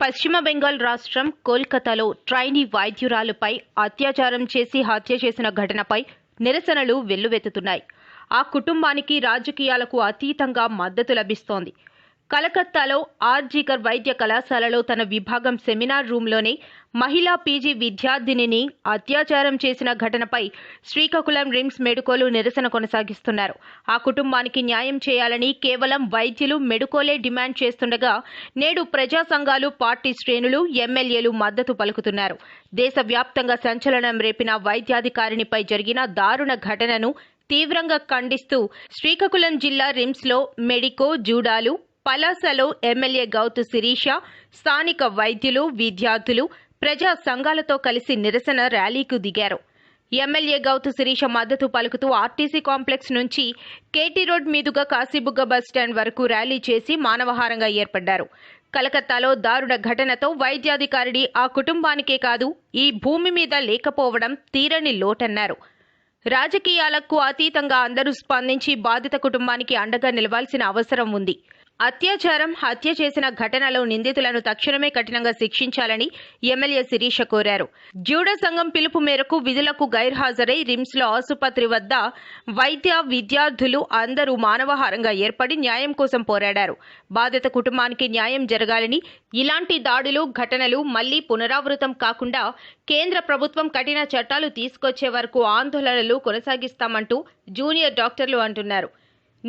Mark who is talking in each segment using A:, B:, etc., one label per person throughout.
A: పశ్చిమ బెంగాల్ రాష్ట్రం కోల్కతాలో ట్రైనీ వైద్యురాలుపై అత్యాచారం చేసి హత్య చేసిన ఘటనపై నిరసనలు వెల్లువెత్తుతున్నాయి. ఆ కుటుంబానికి రాజకీయాలకు అతీతంగా మద్దతు లభిస్తోంది. కలకత్తాలో ఆర్జీకర్ వైద్య కళాశాలలో తన విభాగం సెమినార్ రూంలోనే మహిళా పీజీ విద్యార్థినిని అత్యాచారం చేసిన ఘటనపై శ్రీకాకుళం రిమ్స్ మెడుకోలు నిరసన కొనసాగిస్తున్నారు. ఆ కుటుంబానికి న్యాయం చేయాలని కేవలం వైద్యులు మెడుకోలే డిమాండ్ చేస్తుండగా నేడు ప్రజా సంఘాలు పార్టీ శ్రేణులు ఎమ్మెల్యేలు మద్దతు పలుకుతున్నారు. దేశవ్యాప్తంగా సంచలనం రేపిన వైద్యాధికారినిపై జరిగిన దారుణ ఘటనను తీవ్రంగా ఖండిస్తూ శ్రీకాకుళం జిల్లా రిమ్స్లో మెడికో జూడాలు పలాసలో ఎమ్మెల్యే గౌతు శిరీష స్థానిక వైద్యులు విద్యార్థులు ప్రజా సంఘాలతో కలిసి నిరసన ర్యాలీకు దిగారు. ఎమ్మెల్యే గౌతు శిరీష మద్దతు పలుకుతూ ఆర్టీసీ కాంప్లెక్స్ నుంచి కేటీ రోడ్ మీదుగా కాశీబుగ్గ బస్ స్టాండ్ వరకు ర్యాలీ చేసి మానవహారంగా ఏర్పడ్డారు. కలకత్తాలో దారుణ ఘటనతో వైద్యాధికారిని ఆ కుటుంబానికే కాదు ఈ భూమి మీద లేకపోవడం తీరని లోటన్నారు. రాజకీయాలకు అతీతంగా అందరూ స్పందించి బాధిత కుటుంబానికి అండగా నిలవాల్సిన అవసరం ఉంది. అత్యాచారం హత్య చేసిన ఘటనలో నిందితులను తక్షణమే కఠినంగా శిక్షించాలని ఎమ్మెల్యే శిరీష కోరారు. జూడ సంఘం పిలుపు మేరకు విధులకు గైర్హాజరై రిమ్స్లో ఆసుపత్రి వద్ద వైద్య విద్యార్థులు అందరూ మానవహారంగా ఏర్పడి న్యాయం కోసం పోరాడారు. బాధిత కుటుంబానికి న్యాయం జరగాలని ఇలాంటి దాడులు ఘటనలు మళ్ళీ పునరావృతం కాకుండా కేంద్ర ప్రభుత్వం కఠిన చట్టాలు తీసుకొచ్చే వరకు ఆందోళనలు కొనసాగిస్తామంటూ జూనియర్ డాక్టర్లు అంటున్నారు.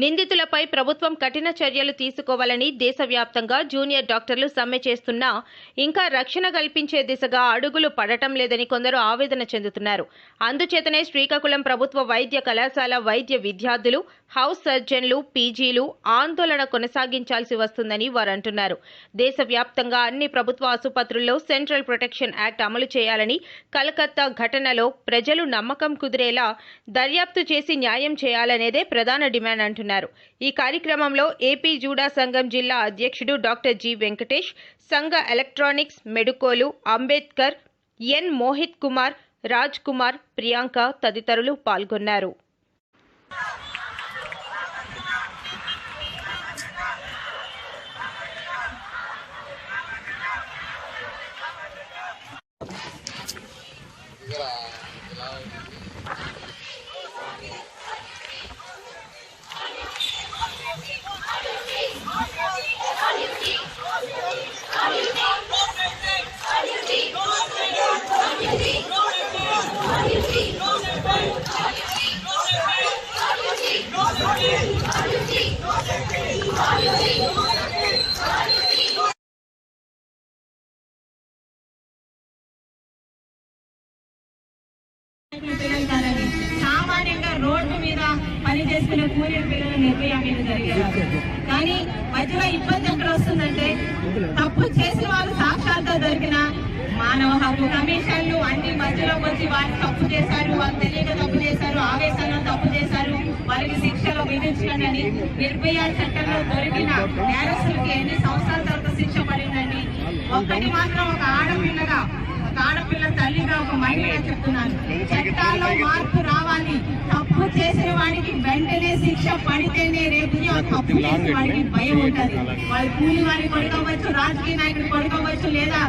A: నిందితులపై ప్రభుత్వం కఠిన చర్యలు తీసుకోవాలని దేశవ్యాప్తంగా జూనియర్ డాక్టర్లు సమ్మె చేస్తున్నా ఇంకా రక్షణ కల్పించే దిశగా అడుగులు పడటం లేదని కొందరు ఆవేదన చెందుతున్నారు. అందుచేతనే శ్రీకాకుళం ప్రభుత్వ వైద్య కళాశాల వైద్య విద్యార్థులు హౌస్ సర్జన్లు పీజీలు ఆందోళన కొనసాగించాల్సి వస్తుందని వారు అంటున్నారు. దేశవ్యాప్తంగా అన్ని ప్రభుత్వ ఆసుపత్రుల్లో సెంట్రల్ ప్రొటెక్షన్ యాక్ట్ అమలు చేయాలని కలకత్తా ఘటనలో ప్రజలు నమ్మకం కుదిరేలా దర్యాప్తు చేసి న్యాయం చేయాలనేదే ప్రధాన డిమాండ్ అంటున్నారు. ఈ కార్యక్రమంలో ఏపీ జూడా సంఘం జిల్లా అధ్యక్షుడు డాక్టర్ జి వెంకటేష్ సంఘ ఎలక్ట్రానిక్స్ మెడుకోలు అంబేద్కర్ ఎన్ మోహిత్ కుమార్ రాజ్ కుమార్ ప్రియాంక తదితరులు పాల్గొన్నారు.
B: పిల్లలు సామాన్యంగా రోడ్డు మీద పని కూలీల పిల్లలు నిర్భయ మీద జరిగేవారు. కానీ మధ్యలో ఇబ్బంది ఎక్కడ వస్తుందంటే తప్పు చేసిన వాళ్ళు సాక్షాత్తో దొరికిన మానవ హక్కు కమిషన్లు అన్ని మధ్యలో వచ్చి వాళ్ళు తప్పు చేశారు వాళ్ళు తెలియక తప్పు చేశారు ఆవేశంలో తప్పు చేశారు. వారికి శిక్షలు విధించండి అని నిర్భయ చట్టంలో దొరికిన నేరస్తులకి ఎన్ని సంవత్సరాల తర్వాత శిక్ష పడిందండి? ఒక్కటి మాత్రం ఒక ఒక ఆడపిల్ల తల్లిగా ఒక మహిళగా చెప్తున్నాను. చట్టాల్లో మార్పు రావాలి. తప్పు చేసిన వాడికి వెంటనే శిక్ష పడితేనే రేపు తప్పు చేసిన వాడికి భయం ఉంటది. వాళ్ళు కూలి వాడిని పడుకోవచ్చు రాజకీయ నాయకుడు పడుకోవచ్చు లేదా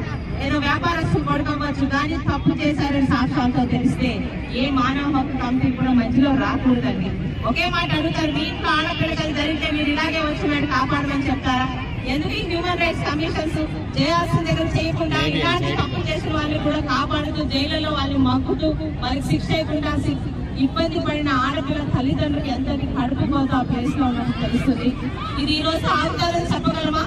B: ఏదో వ్యాపారస్తులు పడుకోవచ్చు కానీ తప్పు చేశారని సాక్ష్యాలతో తెలిస్తే ఏ మానవ హక్కు కమిటీ కూడా మధ్యలో రాకూడదండి. ఒకే మాట అడుగుతారు మీ ఇంట్లో ఆడపిల్లకలు జరిగితే మీరు ఇలాగే వచ్చి వాడిని కాపాడమని చెప్తారా? ఎందుకు హ్యూమన్ రైట్స్ కమిషన్స్ చేయాల్సిన దగ్గర చేయకుండా ఇలాంటి తప్పు చేసిన వాళ్ళని కూడా కాపాడుతూ జైలులో వాళ్ళు మగ్గుతూ వాళ్ళకి శిక్ష శి- ఇబ్బంది పడిన ఆడపిల్ల తల్లిదండ్రులకు ఎంత కడుపు కోత ఆ ప్లేస్లో ఉన్నట్టు తెలుస్తుంది. ఇది ఈ రోజు ఆగుతారని చెప్పగలమా?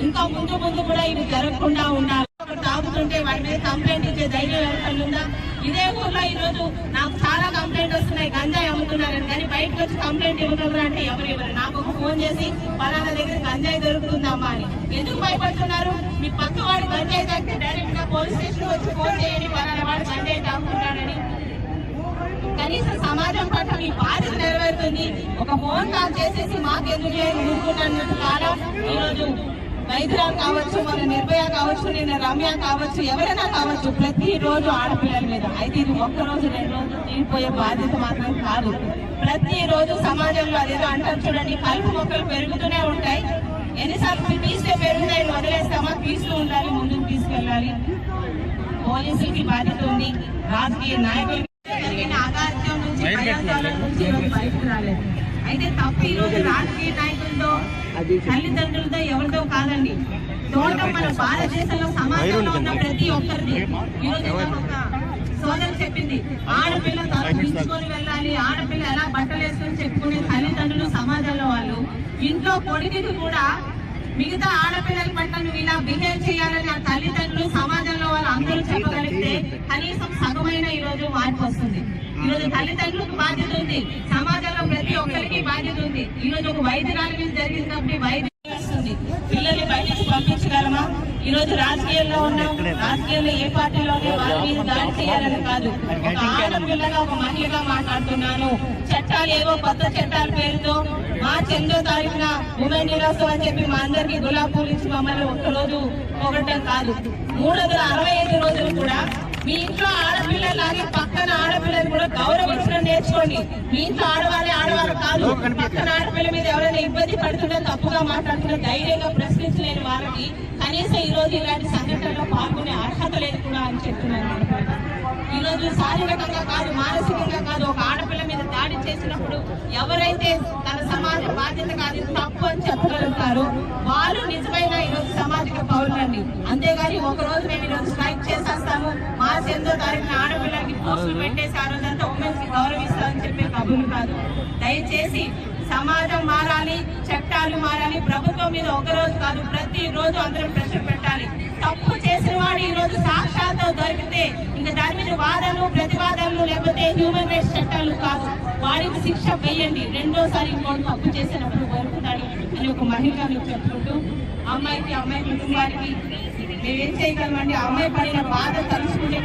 B: ఇంకా ముందు ముందు కూడా ఇవి జరగకుండా ఉండాలి. తాగుతుంటే వాడి మీద కంప్లైంట్ ఇచ్చే ధైర్యం ఎవరికైనా ఉందా? ఇదే ఊర్లో ఈరోజు నాకు చాలా కంప్లైంట్ వస్తున్నాయి. గంజాయి అమ్ముతున్నారని. కానీ బయటకు వచ్చి కంప్లైంట్ ఇవ్వగలరా అంటే ఎవరు ఇవ్వరు. నాకు ఒక ఫోన్ చేసి పలానా దగ్గర గంజాయి దొరుకుతుందమ్మా అని. ఎందుకు భయపడుతున్నారు? మీ పక్క వాడు గంజాయి తాగితే డైరెక్ట్గా పోలీస్ స్టేషన్ వచ్చి ఫోన్ చేయండి పలానా వాడు గంజాయి తాగుతున్నాడని కనీసం సమాజం పట్ల మీ బాధ్యత నెరవేరుతుంది. ఒక ఫోన్ కాల్ చేసేసి మాకెందుకు లేదు ఊరుకుంటున్నట్టు కాలం ఈరోజు వైద్యురాలు కావచ్చు మన నిర్భయ కావచ్చు నిన్న రమ్య కావచ్చు ఎవరైనా కావచ్చు ప్రతి రోజు ఆడపిల్లల మీద అయితే ఇది ఒక్క రోజు రెండు రోజులు తీరిపోయే బాధ్యత మాత్రం కాదు. ప్రతి రోజు సమాజంలో అదేదో అంటారు చూడండి కలుపు మొక్కలు పెరుగుతూనే ఉంటాయి. ఎన్నిసార్లు తీస్తే పెరుగుతాయి వదిలేస్తామా? తీస్తూ ఉండాలి ముందు పెట్టాలి పోలీసులకి బాధ్యత ఉంది రాజకీయ నాయకులకి జరిగిన అగాధ్యం నుంచి బయటకు రాలేదు. అయితే తప్పు ఈ రోజు రాజకీయ నాయకులతో తల్లిదండ్రులతో ఎవరితో కాదండి. తోట మన భారతదేశంలో సమాజంలో ఉన్న ప్రతి ఒక్కరిది. ఈ రోజు ఒక సోదరు చెప్పింది. ఆడపిల్ల తల దించుకొని వెళ్ళాలి. ఆడపిల్ల ఎలా బట్టలు వేసుకొని చెప్పుకునే తల్లిదండ్రులు సమాజంలో వాళ్ళు. ఇంట్లో కొడుకుకి కూడా మిగతా ఆడపిల్లల పట్ల నువ్వు ఇలా బిహేవ్ చేయాలని ఆ తల్లిదండ్రులు సమాజంలో వాళ్ళు అందరూ చెప్పగలిగితే కనీసం సగమైన ఈ రోజు మార్పు వస్తుంది. ఈ రోజు తల్లిదండ్రులకు బాధ్యత ఉంది. బాధ్యత ఉంది. ఈ రోజు ఒక వైద్యురాలి మీద జరిగింది కాబట్టి వైద్య ఈ రోజు రాజకీయాల్లో ఉన్నాం రాజకీయాల్లో ఏ పార్టీలోనే వాళ్ళ మీద దాడి చేయాలని కాదు. ఒక ఆడపిల్లగా ఒక మహిళగా మాట్లాడుతున్నాను. చట్టాలు ఏవో కొత్త చట్టాల పేరుతో మా చెందో తారీఖున ఉమెన్ దినోత్సవం అని చెప్పి మా అందరికి గులాబ్ పూలు ఇచ్చి మమ్మల్ని ఒక్క రోజు పొగడటం కాదు. మూడు వందల అరవై ఐదు రోజులు కూడా మీ ఇంట్లో ఆడపిల్లలాగే పక్కన ఆడపిల్లని కూడా గౌరవించడం నేర్చుకోండి. మీ ఇంట్లో ఆడవాళ్ళే ఆడవాళ్ళు కాదు. పక్కన ఆడపిల్ల మీద ఎవరైనా ఇబ్బంది పడుతుంటే తప్పుగా మాట్లాడుతున్న ధైర్యంగా ప్రశ్నించలేని వాళ్ళకి కనీసం ఈ రోజు ఇలాంటి సంఘటనలో పాల్గొనే అర్హత లేదు కూడా అని చెప్తున్నాను. ఈ రోజు శారీరకంగా కాదు మానసికంగా కాదు ఒక ఆడపిల్ల మీద దాడి చేసినప్పుడు ఎవరైతే తన సమాజ బాధ్యత కాదు తప్పు అని చెప్పగలుగుతారో వాళ్ళు నిజమైన ఈ రోజు పౌరులండి. అంతేగాని ఒక రోజు మేము ఈ రోజు స్ట్రైక్ చేసేస్తాము మార్చి ఎనిమిదో తారీఖున ఆడపిల్లలకి పోస్టులు పెట్టేసి ఆ రోజంతా ఉమెన్స్కి గౌరవిస్తామని చెప్పే కబులు కాదు. దయచేసి సమాజం మారాలి చట్టాలు మారాలి ప్రభుత్వం మీద ఒకరోజు కాదు ప్రతి రోజు అందరం ప్రెషర్ పెట్టాలి. తప్పు చేసిన వాడు ఈ రోజు సాక్షాత్తు దొరికితే ఇంకా దాని మీద వాదనలు ప్రతివాదనలు లేకపోతే హ్యూమన్ రైట్స్ చట్టాలు కాదు. వారికి శిక్ష వేయండి. రెండోసారి ఇంకోటి తప్పు చేసినప్పుడు కోరుకున్నాడు అని ఒక మహిళను చెప్పుకుంటూ అమ్మాయికి అమ్మాయి కుటుంబానికి మేమేం చేయగలమండి? అమ్మాయి పడిన బాధ తలుచుకుంటే